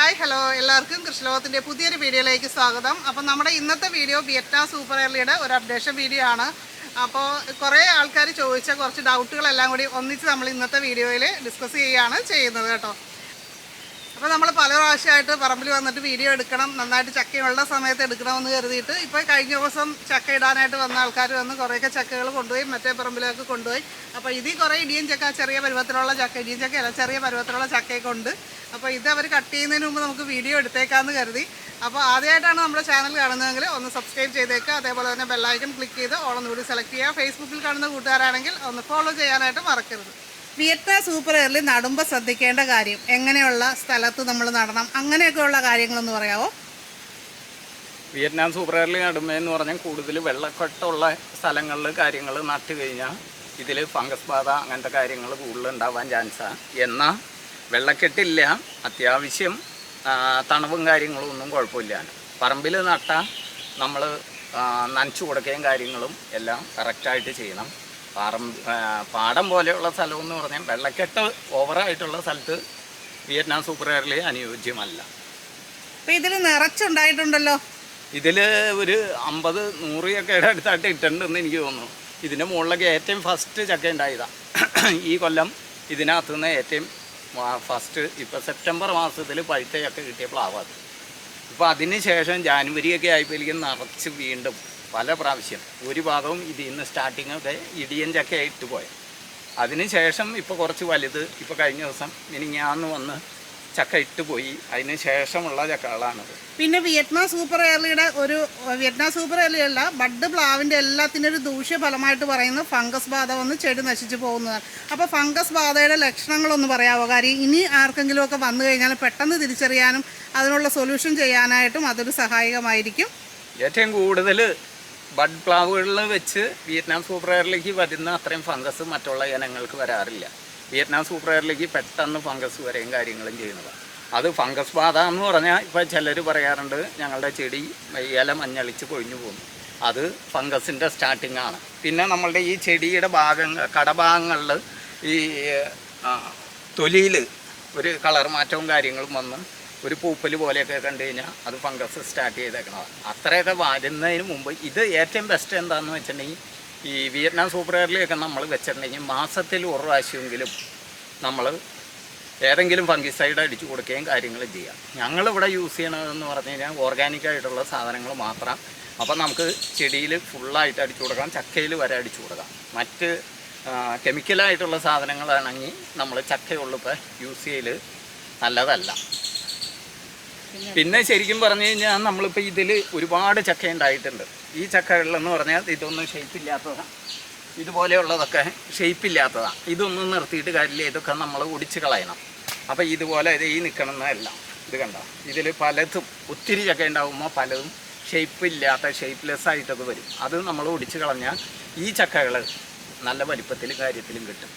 Hi hello. എല്ലാവർക്കും കൃഷിലോകത്തിന്റെ പുതിയൊരു വീഡിയോയിലേക്ക് സ്വാഗതം. അപ്പോൾ നമ്മുടെ ഇന്നത്തെ വീഡിയോ ബിയറ്റ സൂപ്പർ എർലിയുടെ ഒരു അപ്ഡേഷൻ വീഡിയോ ആണ്. അപ്പോൾ കുറേ ആൾക്കാർ ചോദിച്ച കുറച്ച് ഡൗട്ടുകളെല്ലാം കൂടി ഒന്നിച്ച് നമ്മൾ ഇന്നത്തെ വീഡിയോയിൽ ഡിസ്കസ് ചെയ്യുകയാണ് ചെയ്യുന്നത് കേട്ടോ. അപ്പോൾ നമ്മൾ പല പ്രാവശ്യമായിട്ട് പറമ്പിൽ വന്നിട്ട് വീഡിയോ എടുക്കണം നന്നായിട്ട് ചക്കയുള്ള സമയത്ത് എടുക്കണമെന്ന് കരുതിയിട്ട് ഇപ്പോൾ കഴിഞ്ഞ ദിവസം ചക്ക ഇടാനായിട്ട് വന്ന ആൾക്കാർ വന്ന് കുറേയൊക്കെ ചക്കകൾ കൊണ്ടുപോയി മറ്റേ പറമ്പിലേക്ക് കൊണ്ടുപോയി. അപ്പോൾ ഇതിൽ കുറേ ഇടിയും ചക്ക ചെറിയ പരുവത്തിലുള്ള ചക്ക ഇടിയൻ ചക്കയല്ല ചെറിയ പരുവത്തിലുള്ള ചക്കയൊക്കെ ഉണ്ട്. അപ്പോൾ ഇത് അവർ കട്ട് ചെയ്യുന്നതിന് മുമ്പ് നമുക്ക് വീഡിയോ എടുത്തേക്കാമെന്ന് കരുതി. അപ്പോൾ ആദ്യമായിട്ടാണ് നമ്മുടെ ചാനൽ കാണുന്നതെങ്കിൽ ഒന്ന് സബ്സ്ക്രൈബ് ചെയ്തേക്കുക അതേപോലെ തന്നെ ബെല്ലൈക്കൺ ക്ലിക്ക് ചെയ്ത് ഓളം കൂടി സെലക്ട് ചെയ്യുക. ഫേസ്ബുക്കിൽ കാണുന്ന കൂട്ടുകാരാണെങ്കിൽ ഒന്ന് ഫോളോ ചെയ്യാനായിട്ട് മറക്കരുത്. വിയറ്റ്നാം സൂപ്പർ എയറിൽ നടുമ്പോൾ ശ്രദ്ധിക്കേണ്ട കാര്യം എങ്ങനെയുള്ള സ്ഥലത്ത് നമ്മൾ നടണം? അങ്ങനെയൊക്കെയുള്ള കാര്യങ്ങളൊന്ന് പറയാമോ വിയറ്റ്നാം സൂപ്പർ എയർലി നടുമ്പെന്ന് പറഞ്ഞാൽ കൂടുതൽ വെള്ളക്കെട്ടുള്ള സ്ഥലങ്ങളിൽ കാര്യങ്ങൾ നട്ട് കഴിഞ്ഞാൽ ഇതിൽ ഫംഗസ് ബാധ അങ്ങനത്തെ കാര്യങ്ങൾ കൂടുതൽ ഉണ്ടാവാൻ ചാൻസാണ് എന്നാൽ വെള്ളക്കെട്ടില്ല അത്യാവശ്യം തണുപ്പും കാര്യങ്ങളും ഒന്നും കുഴപ്പമില്ല. പറമ്പിൽ നട്ടാൽ നമ്മൾ നനച്ചു കൊടുക്കുകയും കാര്യങ്ങളും എല്ലാം കറക്റ്റായിട്ട് ചെയ്യണം. ആ, പാടം പോലെയുള്ള സ്ഥലം എന്ന് പറഞ്ഞാൽ വെള്ളക്കെട്ട് ഓവറായിട്ടുള്ള സ്ഥലത്ത് വിയറ്റ്നാം സൂപ്പർ എയർലി അനുയോജ്യമല്ല ഇതിൽ നിറച്ചുണ്ടായിട്ടുണ്ടല്ലോ? ഇതിൽ ഒരു അമ്പത് നൂറിയൊക്കെ അടുത്തായിട്ട് ഇട്ടിട്ടുണ്ടെന്ന് എനിക്ക് തോന്നുന്നു. ഇതിന്റെ മുകളിലൊക്കെ ഏറ്റവും ഫസ്റ്റ് ചക്ക ഉണ്ടായതാണ് ഈ കൊല്ലം ഇതിനകത്ത് നിന്ന് ഏറ്റവും ഫസ്റ്റ് ഇപ്പോൾ സെപ്റ്റംബർ മാസത്തിൽ പഴുത്ത ചക്ക കിട്ടിയ പ്ലാവാത് ഇപ്പോൾ അതിന് ശേഷം ജാനുവരിയൊക്കെ ആയപ്പോഴേക്കും നിറച്ച് വീണ്ടും പല പ്രാവശ്യം ഒരു ഭാഗവും ഇതിൽ നിന്ന് സ്റ്റാർട്ടിങ് ഒക്കെ ഇടിയൻ ചക്ക ഇട്ട് പോയത് അതിന് ശേഷം ഇപ്പോൾ കുറച്ച് വലുത് ഇപ്പോൾ കഴിഞ്ഞ ദിവസം മിനിങ്ങാന്ന് വന്ന് ചക്ക ഇട്ട് പോയി. അതിന് ശേഷമുള്ള ചക്കകളാണത്. പിന്നെ വിയറ്റ്നാം സൂപ്പർ എയർലിയുടെ ഒരു വിയറ്റ്നാം സൂപ്പർ എയർലിയല്ല ബഡ് പ്ലാവിന്റെ എല്ലാത്തിന്റെ ഒരു ദൂഷ്യഫലമായിട്ട് പറയുന്ന ഫംഗസ് ബാധ വന്ന് ചെടി നശിച്ചു പോകുന്നതാണ്. അപ്പോൾ ഫംഗസ് ബാധയുടെ ലക്ഷണങ്ങളൊന്ന് പറയാമോ കാര്യം ഇനി ആർക്കെങ്കിലുമൊക്കെ വന്നു കഴിഞ്ഞാൽ പെട്ടെന്ന് തിരിച്ചറിയാനും അതിനുള്ള സൊല്യൂഷൻ ചെയ്യാനായിട്ടും അതൊരു സഹായകമായിരിക്കും. ഏറ്റവും കൂടുതൽ ബഡ് പ്ലാവുകളിൽ വെച്ച് വിയറ്റ്നാം സൂപ്പർ എയറിലേക്ക് വരുന്ന അത്രയും ഫംഗസ് മറ്റുള്ള ഇനങ്ങൾക്ക് വരാറില്ല. വിയറ്റ്നാം സൂപ്പർ എയറിലേക്ക് പെട്ടെന്ന് ഫംഗസ് വരെയും കാര്യങ്ങളും ചെയ്യുന്നതാണ്. അത് ഫംഗസ് ബാധ എന്ന് പറഞ്ഞാൽ ഇപ്പോൾ ചിലർ പറയാറുണ്ട് ഞങ്ങളുടെ ചെടി ഇല മഞ്ഞളിച്ച് പൊഴിഞ്ഞു പോകുന്നു. അത് ഫംഗസിന്റെ സ്റ്റാർട്ടിംഗ് ആണ്. പിന്നെ നമ്മളുടെ ഈ ചെടിയുടെ ഭാഗങ്ങൾ കടഭാഗങ്ങളിൽ ഈ തൊലിയിൽ ഒരു കളർ മാറ്റവും കാര്യങ്ങളും വന്ന് ഒരു പൂപ്പൽ പോലെയൊക്കെ കണ്ടു കഴിഞ്ഞാൽ അത് ഫംഗസ് സ്റ്റാർട്ട് ചെയ്തേക്കണതാണ് അത്രയൊക്കെ വരുന്നതിന് മുമ്പ് ഇത് ഏറ്റവും ബെസ്റ്റ് എന്താണെന്ന് വെച്ചിട്ടുണ്ടെങ്കിൽ ഈ വിയറ്റ്നാം സൂപ്പർ എയർലിയൊക്കെ നമ്മൾ വെച്ചിട്ടുണ്ടെങ്കിൽ മാസത്തിൽ ഒരു പ്രാവശ്യമെങ്കിലും നമ്മൾ ഏതെങ്കിലും ഫംഗിസൈഡ് അടിച്ചു കൊടുക്കുകയും കാര്യങ്ങൾ ചെയ്യാം. ഞങ്ങളിവിടെ യൂസ് ചെയ്യണതെന്ന് പറഞ്ഞു കഴിഞ്ഞാൽ ഓർഗാനിക് ആയിട്ടുള്ള സാധനങ്ങൾ മാത്രം. അപ്പോൾ നമുക്ക് ചെടിയിൽ ഫുള്ളായിട്ട് അടിച്ചു കൊടുക്കാം ചക്കയിൽ വരെ അടിച്ചു കൊടുക്കാം. മറ്റ് കെമിക്കലായിട്ടുള്ള സാധനങ്ങളാണെങ്കിൽ നമ്മൾ ചക്കയുള്ളിപ്പോൾ യൂസ് ചെയ്യൽ നല്ലതല്ല. പിന്നെ ശരിക്കും പറഞ്ഞു കഴിഞ്ഞാൽ നമ്മളിപ്പോൾ ഇതിൽ ഒരുപാട് ചക്ക ഉണ്ടായിട്ടുണ്ട്. ഈ ചക്കകളിലെന്ന് പറഞ്ഞാൽ ഇതൊന്നും ഷേപ്പില്ലാത്തതാണ് ഇതുപോലെയുള്ളതൊക്കെ ഷേപ്പില്ലാത്തതാണ് ഇതൊന്നും നിർത്തിയിട്ട് കാര്യമില്ല. ഇതൊക്കെ നമ്മൾ ഒടിച്ച് കളയണം. അപ്പോൾ ഇതുപോലെ ഇത് ഈ നിൽക്കണമെന്നല്ല ഇത് കണ്ടോ? ഇതിൽ പലതും ഒത്തിരി ചക്ക ഉണ്ടാകുമ്പോൾ പലതും ഷേപ്പില്ലാത്ത ഷേപ്പ്ലെസ് ആയിട്ടൊക്കെ വരും. അത് നമ്മൾ ഒടിച്ച് കളഞ്ഞാൽ ഈ ചക്കകൾ നല്ല വലിപ്പത്തിലും കാര്യത്തിലും കിട്ടും.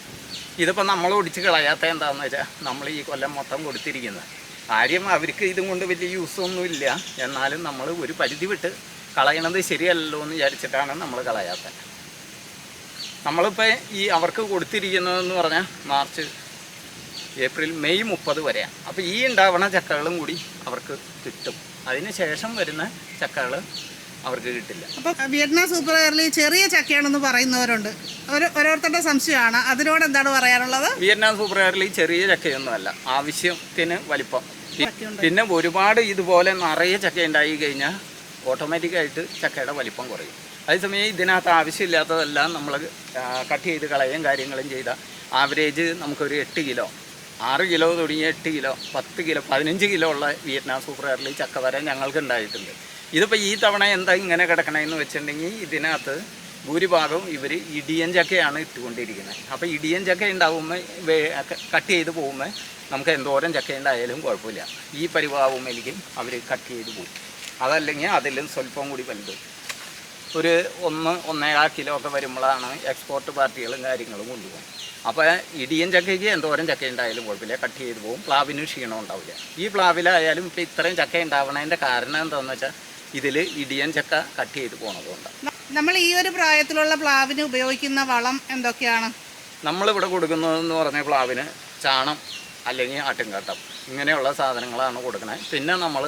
ഇതിപ്പോൾ നമ്മൾ ഒടിച്ച് കളയാത്ത എന്താണെന്ന് വെച്ചാൽ നമ്മൾ ഈ കൊല്ലം മൊത്തം കൊടുത്തിരിക്കുന്നത് കാര്യം അവർക്ക് ഇതും കൊണ്ട് വലിയ യൂസൊന്നുമില്ല എന്നാലും നമ്മൾ ഒരു പരിധി വിട്ട് കളയണത് ശരിയല്ലല്ലോ എന്ന് വിചാരിച്ചിട്ടാണ് നമ്മൾ കളയാത്തത്. നമ്മളിപ്പോൾ ഈ അവർക്ക് കൊടുത്തിരിക്കുന്നതെന്ന് പറഞ്ഞാൽ മാർച്ച് ഏപ്രിൽ മെയ് മുപ്പത് വരെയാണ് അപ്പോൾ ഈ ഉണ്ടാവണ ചക്കകളും കൂടി അവർക്ക് കിട്ടും. അതിന് ശേഷം വരുന്ന ചക്കകൾ അവർക്ക് കിട്ടില്ല. അപ്പോൾ വിയറ്റ്നാം സൂപ്പർ എയർലി ചെറിയ ചക്കയാണെന്ന് പറയുന്നവരുണ്ട്. ഒരു ഓരോരുത്തരുടെ സംശയമാണ്. അതിനോട് എന്താണ് പറയാനുള്ളത്? വിയറ്റ്നാം സൂപ്പർ കയറിൽ ചെറിയ ചക്കയൊന്നുമല്ല. ആവശ്യത്തിന് വലിപ്പം. പിന്നെ ഒരുപാട് ഇതുപോലെ നിറയെ ചക്ക ഉണ്ടായി കഴിഞ്ഞാൽ ഓട്ടോമാറ്റിക്കായിട്ട് ചക്കയുടെ വലിപ്പം കുറയും. അതേസമയം ഇതിനകത്ത് ആവശ്യമില്ലാത്തതെല്ലാം നമ്മൾ കട്ട് ചെയ്ത് കളയുകയും കാര്യങ്ങളും ചെയ്ത ആവറേജ് നമുക്കൊരു എട്ട് കിലോ ആറ് കിലോ തുടങ്ങിയ എട്ട് കിലോ പത്ത് കിലോ പതിനഞ്ച് കിലോ ഉള്ള വിയറ്റ്നാം സൂപ്പർ കയറിൽ ചക്ക വരെ ഞങ്ങൾക്ക് ഉണ്ടായിട്ടുണ്ട് ഇതിപ്പോൾ ഈ തവണ എന്താ ഇങ്ങനെ കിടക്കണമെന്ന് വെച്ചിട്ടുണ്ടെങ്കിൽ ഇതിനകത്ത് ഭൂരിഭാഗവും ഇവർ ഇടിയൻ ചക്കയാണ് ഇട്ടുകൊണ്ടിരിക്കുന്നത്. അപ്പോൾ ഇടിയൻ ചക്ക ഉണ്ടാവുമ്പോൾ കട്ട് ചെയ്ത് പോകുമ്പോൾ നമുക്ക് എന്തോരം ചക്ക ഉണ്ടായാലും കുഴപ്പമില്ല. ഈ പരിവാവുമ്പോഴേക്കും അവർ കട്ട് ചെയ്ത് പോകും. അതല്ലെങ്കിൽ അതിലും സ്വല്പം കൂടി വലുത്. ഒരു ഒന്ന് ഒന്നേകാൽ കിലോ ഒക്കെ വരുമ്പോഴാണ് എക്സ്പോർട്ട് പാർട്ടികളും കാര്യങ്ങളും കൊണ്ടുപോകും അപ്പോൾ ഇടിയൻ ചക്കയ്ക്ക് എന്തോരം ചക്ക ഉണ്ടായാലും കുഴപ്പമില്ല. കട്ട് ചെയ്ത് പോകും. പ്ലാവിന് ക്ഷീണം ഉണ്ടാവില്ല. ഈ പ്ലാവിലായാലും ഇപ്പോൾ ഇത്രയും ചക്ക ഉണ്ടാവണതിന്റെ കാരണം എന്താണെന്ന് വെച്ചാൽ ഇതിൽ ഇടിയൻ ചക്ക കട്ട് ചെയ്ത് പോണതുകൊണ്ടാണ് നമ്മൾ ഈ ഒരു പ്രായത്തിലുള്ള പ്ലാവിന് ഉപയോഗിക്കുന്ന വളം എന്തൊക്കെയാണ്? നമ്മളിവിടെ കൊടുക്കുന്നതെന്ന് പറഞ്ഞ പ്ലാവിന് ചാണം അല്ലെങ്കിൽ ആട്ടിൻകാട്ടം ഇങ്ങനെയുള്ള സാധനങ്ങളാണ് കൊടുക്കുന്നത് പിന്നെ നമ്മൾ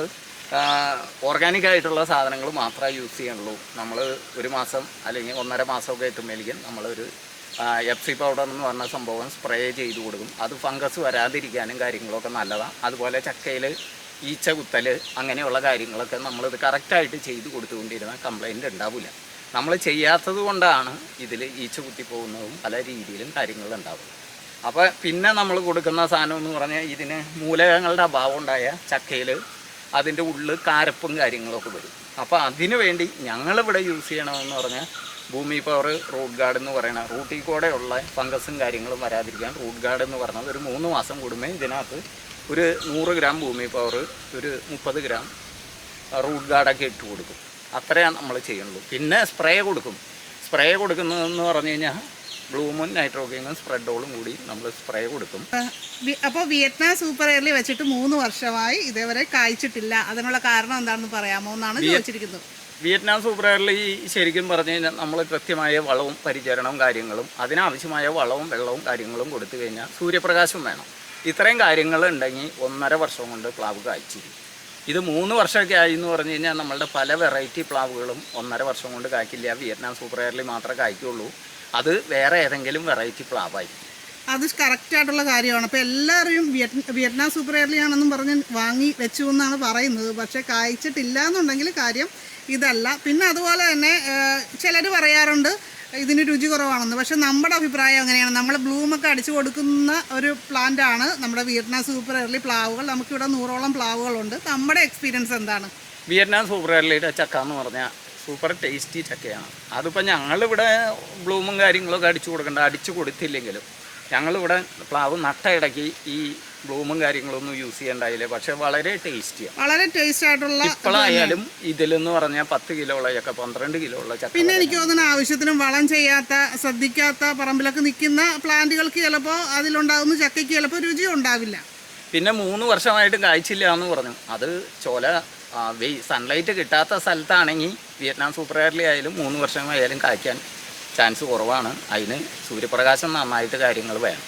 ഓർഗാനിക് ആയിട്ടുള്ള സാധനങ്ങൾ മാത്രമേ യൂസ് ചെയ്യുള്ളൂ നമ്മൾ ഒരു മാസം അല്ലെങ്കിൽ ഒന്നര മാസമൊക്കെ എത്തുമ്പോഴേക്കും നമ്മളൊരു എഫ് സി പൗഡർ എന്ന് പറഞ്ഞ സംഭവം സ്പ്രേ ചെയ്ത് കൊടുക്കും. അത് ഫംഗസ് വരാതിരിക്കാനും കാര്യങ്ങളൊക്കെ നല്ലതാണ്. അതുപോലെ ചക്കയിൽ ഈച്ച കുത്തൽ അങ്ങനെയുള്ള കാര്യങ്ങളൊക്കെ നമ്മളിത് കറക്റ്റായിട്ട് ചെയ്ത് കൊടുത്തുകൊണ്ടിരുന്നാൽ കംപ്ലൈന്റ് ഉണ്ടാവില്ല നമ്മൾ ചെയ്യാത്തത് കൊണ്ടാണ് ഇതിൽ ഈച്ച കുത്തി പോകുന്നതും പല രീതിയിലും കാര്യങ്ങളുണ്ടാവും അപ്പോൾ പിന്നെ നമ്മൾ കൊടുക്കുന്ന സാധനം എന്ന് പറഞ്ഞാൽ ഇതിന് മൂലകങ്ങളുടെ അഭാവം ഉണ്ടായ ചക്കയിൽ അതിന്റെ ഉള്ളിൽ കാരപ്പും കാര്യങ്ങളൊക്കെ വരും. അപ്പോൾ അതിനു വേണ്ടി ഞങ്ങളിവിടെ യൂസ് ചെയ്യണമെന്ന് പറഞ്ഞാൽ ഭൂമി പവർ റൂട്ട് ഗാർഡ് എന്ന് പറയണ റൂട്ടിൽ കൂടെ ഉള്ള ഫംഗസും കാര്യങ്ങളും വരാതിരിക്കാൻ റൂട്ട് ഗാർഡ് എന്ന് പറഞ്ഞത് ഒരു മൂന്ന് മാസം കൂടുമ്പോൾ ഇതിനകത്ത് ഒരു നൂറ് ഗ്രാം ഭൂമി പവർ ഒരു മുപ്പത് ഗ്രാം റൂട്ട് ഗാർഡൊക്കെ ഇട്ട് കൊടുക്കും. അത്രയാണ് നമ്മൾ ചെയ്യുള്ളൂ. പിന്നെ സ്പ്രേ കൊടുക്കും. സ്പ്രേ കൊടുക്കുന്നതെന്ന് പറഞ്ഞു കഴിഞ്ഞാൽ ബ്ലൂമും നൈട്രോഗിനും സ്പ്രെഡോളും കൂടി നമ്മൾ സ്പ്രേ കൊടുക്കും. അപ്പോൾ വിയറ്റ്നാം സൂപ്പർ എയർലി വെച്ചിട്ട് മൂന്ന് വർഷമായി ഇതേവരെ കായ്ച്ചിട്ടില്ല. അതിനുള്ള കാരണം എന്താണെന്ന് പറയാമോ എന്നാണ് ചോദിച്ചിരിക്കുന്നത്. വിയറ്റ്നാം സൂപ്പർ എയർലി ശരിക്കും പറഞ്ഞു കഴിഞ്ഞാൽ നമ്മൾ കൃത്യമായ വളവും പരിചരണവും കാര്യങ്ങളും അതിനാവശ്യമായ വളവും വെള്ളവും കാര്യങ്ങളും കൊടുത്തു കഴിഞ്ഞാൽ സൂര്യപ്രകാശം വേണം. ഇത്രയും കാര്യങ്ങൾ ഉണ്ടെങ്കിൽ ഒന്നര വർഷം കൊണ്ട് പ്ലാവ് കായ്ച്ചിരിക്കും. ഇത് മൂന്ന് വർഷമൊക്കെ ആയി എന്ന് പറഞ്ഞു കഴിഞ്ഞാൽ നമ്മളുടെ പല വെറൈറ്റി പ്ലാവുകളും ഒന്നര വർഷം കൊണ്ട് കായ്ക്കില്ല. വിയറ്റ്നാം സൂപ്പർ എയറിൽ മാത്രമേ കായ്ക്കുള്ളൂ. അത് വേറെ ഏതെങ്കിലും വെറൈറ്റി പ്ലാവായിരിക്കും. അത് കറക്റ്റ് ആയിട്ടുള്ള കാര്യമാണ്. അപ്പോൾ എല്ലാവരും വിയറ്റ്നാം സൂപ്പർ എയർലി ആണെന്നും പറഞ്ഞ് വാങ്ങി വെച്ചു എന്നാണ് പറയുന്നത്. പക്ഷേ കായ്ച്ചിട്ടില്ല എന്നുണ്ടെങ്കിൽ കാര്യം ഇതല്ല. പിന്നെ അതുപോലെ തന്നെ ചിലർ പറയാറുണ്ട് ഇതിന് രുചി കുറവാണെന്ന്. പക്ഷെ നമ്മുടെ അഭിപ്രായം അങ്ങനെയാണ്. നമ്മൾ ബ്ലൂമൊക്കെ അടിച്ചു കൊടുക്കുന്ന ഒരു പ്ലാന്റ് ആണ് നമ്മുടെ വിയറ്റ്നാം സൂപ്പർ എയർലി പ്ലാവുകൾ. നമുക്കിവിടെ നൂറോളം പ്ലാവുകളുണ്ട്. നമ്മുടെ എക്സ്പീരിയൻസ് എന്താണ്? വിയറ്റ്നാം സൂപ്പർ എയർലിയുടെ ചക്ക എന്ന് പറഞ്ഞാൽ സൂപ്പർ ടേസ്റ്റി ചക്കയാണ്. അതിപ്പോൾ ഞങ്ങളിവിടെ ബ്ലൂമും കാര്യങ്ങളൊക്കെ അടിച്ചു കൊടുക്കേണ്ട അടിച്ചു കൊടുത്തില്ലെങ്കിലും ഞങ്ങളിവിടെ പ്ലാവ് നട്ട ഇടയ്ക്ക് ഈ ബ്ലൂമും കാര്യങ്ങളൊന്നും യൂസ് ചെയ്യണ്ടായില്ല? പക്ഷെ വളരെ ടേസ്റ്റിയാണ് വളരെ ടേസ്റ്റ് ആയിട്ടുള്ള ഇപ്പോഴായാലും ഇതിലെന്ന് പറഞ്ഞാൽ പത്ത് കിലോ ഉള്ള ചക്ക പന്ത്രണ്ട് കിലോ ഉള്ള ചക്ക പിന്നെ എനിക്ക് തോന്നുന്നു ആവശ്യത്തിനും വളം ചെയ്യാത്ത ശ്രദ്ധിക്കാത്ത പറമ്പിലൊക്കെ നിൽക്കുന്ന പ്ലാന്റുകൾക്ക് ചിലപ്പോൾ അതിലുണ്ടാകുന്ന ചക്കയ്ക്ക് ചിലപ്പോൾ രുചി ഉണ്ടാവില്ല. പിന്നെ മൂന്ന് വർഷമായിട്ടും കായ്ച്ചില്ല എന്ന് പറഞ്ഞു. അത് ചോല സൺലൈറ്റ് കിട്ടാത്ത സ്ഥലത്താണെങ്കിൽ വിയറ്റ്നാം സൂപ്പർ എയർലി ആയാലും മൂന്ന് വർഷമായാലും കായ്ക്കാൻ ചാൻസ് കുറവാണ്. അതിന് സൂര്യപ്രകാശം നന്നായിട്ട് കാര്യങ്ങൾ വേണം.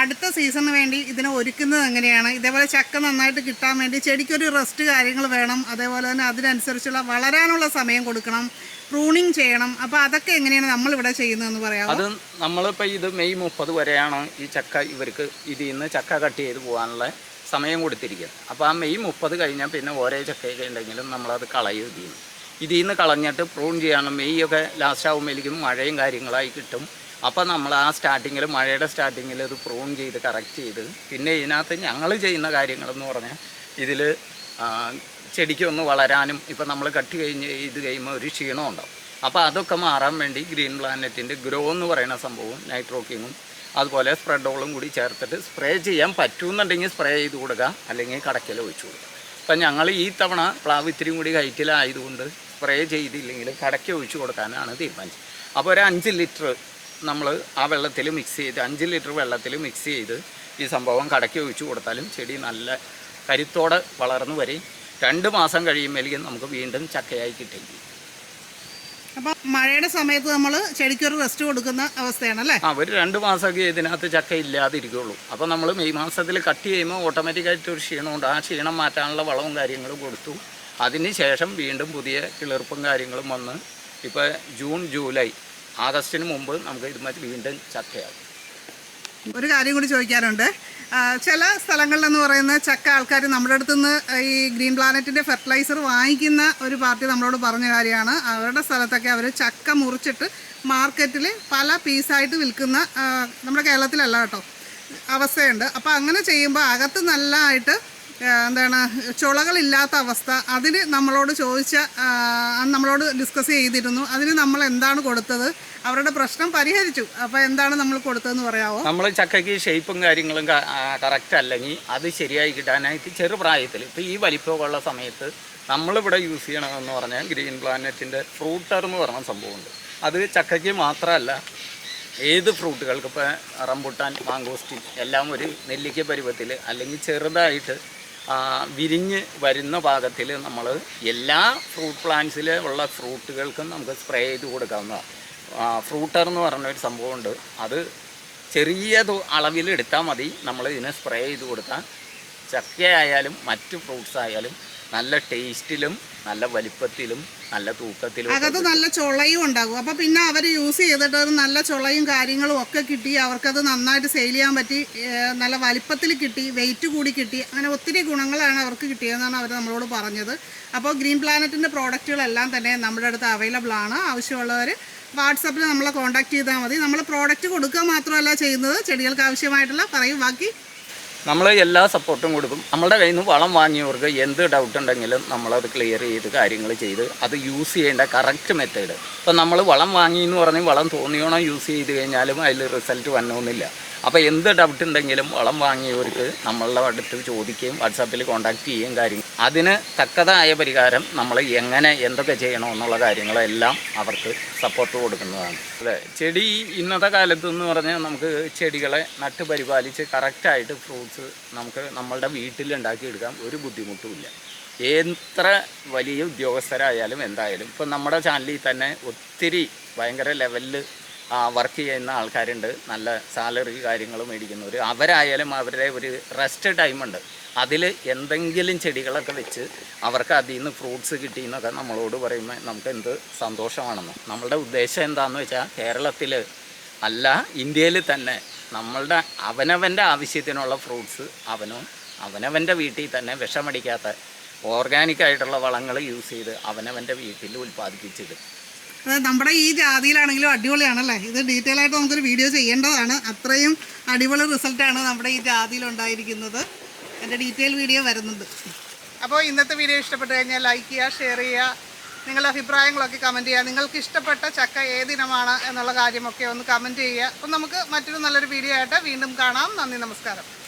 അടുത്ത സീസണിന് വേണ്ടി ഇതിനെ ഒരുക്കുന്നത് എങ്ങനെയാണ്? ഇതേപോലെ ചക്ക നന്നായിട്ട് കിട്ടാൻ വേണ്ടി ചെടിക്കൊരു റെസ്റ്റ് കാര്യങ്ങൾ വേണം. അതേപോലെ തന്നെ അതിനനുസരിച്ചുള്ള വളരാനുള്ള സമയം കൊടുക്കണം. പ്രൂണിങ് ചെയ്യണം. അപ്പോൾ അതൊക്കെ എങ്ങനെയാണ് നമ്മൾ ഇവിടെ ചെയ്യുന്നതെന്ന് പറയാം അത് നമ്മളിപ്പോൾ ഇത് മെയ് മുപ്പത് വരെയാണ് ഈ ചക്ക ഇവർക്ക് ഇതിൽ നിന്ന് ചക്ക കട്ട് ചെയ്ത് പോകാനുള്ള സമയം കൊടുത്തിരിക്കുന്നത്. അപ്പോൾ ആ മെയ് മുപ്പത് കഴിഞ്ഞാൽ പിന്നെ ഓരോ ചക്കയൊക്കെ ഉണ്ടെങ്കിലും നമ്മളത് കളയും ഇതിൽ ഇതിൽ നിന്ന് കളഞ്ഞിട്ട് പ്രൂൺ ചെയ്യണം മെയ് ഒക്കെ ലാസ്റ്റ് ആകുമ്പോഴേക്കും മഴയും കാര്യങ്ങളായി കിട്ടും. അപ്പോൾ നമ്മൾ ആ സ്റ്റാർട്ടിങ്ങിൽ മഴയുടെ സ്റ്റാർട്ടിങ്ങിൽ ഇത് പ്രൂൺ ചെയ്ത് കറക്റ്റ് ചെയ്ത് പിന്നെ ഇതിനകത്ത് ഞങ്ങൾ ചെയ്യുന്ന കാര്യങ്ങളെന്ന് പറഞ്ഞാൽ ഇതിൽ ചെടിക്ക് ഒന്ന് വളരാനും ഇപ്പം നമ്മൾ കട്ട് കഴിഞ്ഞ് ഇത് കഴിയുമ്പോൾ ഒരു ക്ഷീണം ഉണ്ടാവും. അപ്പോൾ അതൊക്കെ മാറാൻ വേണ്ടി ഗ്രീൻ പ്ലാനറ്റിന്റെ ഗ്രോ എന്ന് പറയുന്ന സംഭവം നൈട്രോക്കിങ്ങും അതുപോലെ സ്പ്രെഡോളും കൂടി ചേർത്തിട്ട് സ്പ്രേ ചെയ്യാൻ പറ്റുമെന്നുണ്ടെങ്കിൽ സ്പ്രേ ചെയ്ത് കൊടുക്കുക അല്ലെങ്കിൽ കടക്കൽ ഒഴിച്ചു കൊടുക്കുക. അപ്പം ഞങ്ങൾ ഈ തവണ പ്ലാവ് ഇത്തിരിയും കൂടി ഹൈറ്റിലായതുകൊണ്ട് സ്പ്രേ ചെയ്തില്ലെങ്കിൽ കടയ്ക്ക് ഒഴിച്ചു കൊടുക്കാനാണ് തീരുമാനിച്ചത്. അപ്പോൾ ഒരു അഞ്ച് ലിറ്റർ നമ്മൾ ആ വെള്ളത്തിൽ മിക്സ് ചെയ്ത് അഞ്ച് ലിറ്റർ വെള്ളത്തിൽ മിക്സ് ചെയ്ത് ഈ സംഭവം കടക്കി ഒഴിച്ചു കൊടുത്താലും ചെടി നല്ല കരുത്തോടെ വളർന്നു വരെയും രണ്ട് മാസം കഴിയുമ്പോഴേക്കും നമുക്ക് വീണ്ടും ചക്കയായി കിട്ടും. അപ്പോൾ മഴയുടെ സമയത്ത് നമ്മൾ ചെടിക്ക് ഒരു റെസ്റ്റ് കൊടുക്കുന്ന അവസ്ഥയാണ് അല്ലേ ആ ഒരു രണ്ട് മാസമൊക്കെ ഇതിനകത്ത് ചക്ക ഇല്ലാതിരിക്കുള്ളൂ. അപ്പോൾ നമ്മൾ മെയ് മാസത്തിൽ കട്ട് ചെയ്യുമ്പോൾ ഓട്ടോമാറ്റിക്കായിട്ട് ഒരു ക്ഷീണമുണ്ട് ആ ക്ഷീണം മാറ്റാനുള്ള വളവും കാര്യങ്ങളും കൊടുത്തു. അതിന് ശേഷം വീണ്ടും പുതിയ കിളിർപ്പും കാര്യങ്ങളും വന്ന് ഇപ്പോൾ ജൂൺ ജൂലൈ ആഗസ്റ്റിന് മുമ്പ് നമുക്ക് ഇതുമായിട്ട് വീണ്ടും ചക്കയാകും ഒരു കാര്യം കൂടി ചോദിക്കാനുണ്ട്. ചില സ്ഥലങ്ങളിലെന്ന് പറയുന്ന ചക്ക ആൾക്കാർ നമ്മുടെ അടുത്ത് നിന്ന് ഈ ഗ്രീൻ പ്ലാനറ്റിന്റെ ഫെർട്ടിലൈസർ വാങ്ങിക്കുന്ന ഒരു പാർട്ടി നമ്മളോട് പറഞ്ഞ കാര്യമാണ്. അവരുടെ സ്ഥലത്തൊക്കെ അവർ ചക്ക മുറിച്ചിട്ട് മാർക്കറ്റിൽ പല പീസായിട്ട് വിൽക്കുന്ന നമ്മുടെ കേരളത്തിലല്ല കേട്ടോ അവസ്ഥയുണ്ട്. അപ്പോൾ അങ്ങനെ ചെയ്യുമ്പോൾ അകത്ത് നല്ലതായിട്ട് എന്താണ് ചുളകളില്ലാത്ത അവസ്ഥ. അതിന് നമ്മളോട് ചോദിച്ച നമ്മളോട് ഡിസ്കസ് ചെയ്തിരുന്നു. അതിന് നമ്മൾ എന്താണ് കൊടുത്തത്? അവരുടെ പ്രശ്നം പരിഹരിച്ചു. അപ്പോൾ എന്താണ് നമ്മൾ കൊടുത്തതെന്ന് പറയാമോ നമ്മൾ ചക്കയ്ക്ക് ഷേപ്പും കാര്യങ്ങളും കറക്റ്റ് അല്ലെങ്കിൽ അത് ശരിയായി കിട്ടാനായിട്ട് ചെറുപ്രായത്തിൽ ഇപ്പോൾ ഈ വലിപ്പമുള്ള സമയത്ത് നമ്മളിവിടെ യൂസ് ചെയ്യണമെന്ന് പറഞ്ഞാൽ ഗ്രീൻ പ്ലാനറ്റിന്റെ ഫ്രൂട്ടർ എന്ന് പറഞ്ഞ സംഭവമുണ്ട്. അത് ചക്കയ്ക്ക് മാത്രമല്ല ഏത് ഫ്രൂട്ടുകൾക്ക് ഇപ്പോൾ റംബുട്ടാൻ മാങ്കോസ്റ്റിൻ എല്ലാം ഒരു നെല്ലിക്ക പരുവത്തിൽ അല്ലെങ്കിൽ ചെറുതായിട്ട് വിരിഞ്ഞ് വരുന്ന പാകത്തിൽ നമ്മൾ എല്ലാ ഫ്രൂട്ട് പ്ലാന്റ്സിൽ ഉള്ള ഫ്രൂട്ടുകൾക്കും നമുക്ക് സ്പ്രേ ചെയ്ത് കൊടുക്കാവുന്നതാണ് ഫ്രൂട്ടർ എന്ന് പറഞ്ഞ ഒരു സംഭവമുണ്ട്. അത് ചെറിയ അളവിൽ എടുത്താൽ മതി. നമ്മൾ ഇതിനെ സ്പ്രേ ചെയ്ത് കൊടുത്താൽ ചക്കയായാലും മറ്റ് ഫ്രൂട്ട്സ് ആയാലും നല്ല ടേസ്റ്റിലും നല്ല വലിപ്പത്തിലും നല്ല തൂക്കത്തിലും അകത്ത് നല്ല ചുളയും ഉണ്ടാകും. അപ്പോൾ പിന്നെ അവർ യൂസ് ചെയ്തിട്ട് നല്ല ചുളയും കാര്യങ്ങളും ഒക്കെ കിട്ടി. അവർക്കത് നന്നായിട്ട് സെയിൽ ചെയ്യാൻ പറ്റി. നല്ല വലിപ്പത്തിൽ കിട്ടി വെയിറ്റ് കൂടി കിട്ടി. അങ്ങനെ ഒത്തിരി ഗുണങ്ങളാണ് അവർക്ക് കിട്ടിയതെന്നാണ് അവർ നമ്മളോട് പറഞ്ഞത്. അപ്പോൾ ഗ്രീൻ പ്ലാനറ്റിന്റെ പ്രോഡക്റ്റുകളെല്ലാം തന്നെ നമ്മുടെ അടുത്ത് അവൈലബിൾ ആണ്. ആവശ്യമുള്ളവർ വാട്സപ്പിൽ നമ്മളെ കോൺടാക്ട് ചെയ്താൽ മതി. നമ്മൾ പ്രോഡക്റ്റ് കൊടുക്കുക മാത്രമല്ല ചെയ്യുന്നത്. ചെടികൾക്ക് ആവശ്യമായിട്ടുള്ള പറയും. ബാക്കി നമ്മൾ എല്ലാ സപ്പോർട്ടും കൊടുക്കും. നമ്മളുടെ കയ്യിൽ നിന്ന് വളം വാങ്ങിയവർക്ക് എന്ത് ഡൗട്ട് ഉണ്ടെങ്കിലും നമ്മളത് ക്ലിയർ ചെയ്ത് കാര്യങ്ങൾ ചെയ്ത് അത് യൂസ് ചെയ്യേണ്ട കറക്റ്റ് മെത്തേഡ് ഇപ്പം നമ്മൾ വളം വാങ്ങി എന്ന് പറഞ്ഞ് വളം തോന്നിയോണം യൂസ് ചെയ്ത് കഴിഞ്ഞാലും അതിൽ റിസൾട്ട് വന്നൊന്നുമില്ല അപ്പോൾ എന്ത് ഡൗട്ട് ഉണ്ടെങ്കിലും വളം വാങ്ങിയവർക്ക് നമ്മളുടെ അടുത്ത് ചോദിക്കുകയും വാട്സാപ്പിൽ കോൺടാക്ട് ചെയ്യുകയും കാര്യം അതിന് തക്കതായ പരിഹാരം നമ്മൾ എങ്ങനെ എന്തൊക്കെ ചെയ്യണമെന്നുള്ള കാര്യങ്ങളെല്ലാം അവർക്ക് സപ്പോർട്ട് കൊടുക്കുന്നതാണ്. അതെ ചെടി ഇന്നത്തെ കാലത്ത് എന്ന് പറഞ്ഞാൽ നമുക്ക് ചെടികളെ നട്ട് പരിപാലിച്ച് കറക്റ്റായിട്ട് ഫ്രൂട്ട്സ് നമുക്ക് നമ്മളുടെ വീട്ടിൽ ഉണ്ടാക്കിയെടുക്കാൻ ഒരു ബുദ്ധിമുട്ടുമില്ല എത്ര വലിയ ഉദ്യോഗസ്ഥരായാലും എന്തായാലും ഇപ്പം നമ്മുടെ ചാനലിൽ തന്നെ ഒത്തിരി ഭയങ്കര ലെവലിൽ വർക്ക് ചെയ്യുന്ന ആൾക്കാരുണ്ട്. നല്ല സാലറി കാര്യങ്ങൾ മേടിക്കുന്നവർ അവരായാലും അവരുടെ ഒരു റെസ്റ്റ് ടൈമുണ്ട് അതിൽ എന്തെങ്കിലും ചെടികളൊക്കെ വെച്ച് അവർക്ക് അതിൽ നിന്ന് ഫ്രൂട്ട്സ് കിട്ടി എന്നൊക്കെ നമ്മളോട് പറയുമ്പോൾ നമുക്ക് എന്ത് സന്തോഷമാണെന്ന്. നമ്മളുടെ ഉദ്ദേശം എന്താണെന്ന് വെച്ചാൽ കേരളത്തിൽ അല്ല ഇന്ത്യയിൽ തന്നെ നമ്മളുടെ അവനവന്റെ ആവശ്യത്തിനുള്ള ഫ്രൂട്ട്സ് അവനും അവനവന്റെ വീട്ടിൽ തന്നെ വിഷമടിക്കാത്ത ഓർഗാനിക് ആയിട്ടുള്ള വളങ്ങൾ യൂസ് ചെയ്ത് അവനവന്റെ വീട്ടിൽ ഉൽപ്പാദിപ്പിച്ചത് നമ്മുടെ ഈ ജാതിയിലാണെങ്കിലും അടിപൊളിയാണല്ലേ? ഇത് ഡീറ്റെയിൽ ആയിട്ട് നമുക്കൊരു വീഡിയോ ചെയ്യേണ്ടതാണ്. അത്രയും അടിപൊളി റിസൾട്ടാണ് നമ്മുടെ ഈ ജാതിയിൽ ഉണ്ടായിരിക്കുന്നത്. എന്റെ ഡീറ്റെയിൽ വീഡിയോ വരുന്നുണ്ട്. അപ്പോൾ ഇന്നത്തെ വീഡിയോ ഇഷ്ടപ്പെട്ട് കഴിഞ്ഞാൽ ലൈക്ക് ചെയ്യുക ഷെയർ ചെയ്യുക. നിങ്ങളുടെ അഭിപ്രായങ്ങളൊക്കെ കമന്റ് ചെയ്യുക. നിങ്ങൾക്ക് ഇഷ്ടപ്പെട്ട ചക്ക ഏതിനമാണ് എന്നുള്ള കാര്യമൊക്കെ ഒന്ന് കമന്റ് ചെയ്യുക. അപ്പം നമുക്ക് മറ്റൊരു നല്ലൊരു വീഡിയോ ആയിട്ട് വീണ്ടും കാണാം. നന്ദി നമസ്കാരം.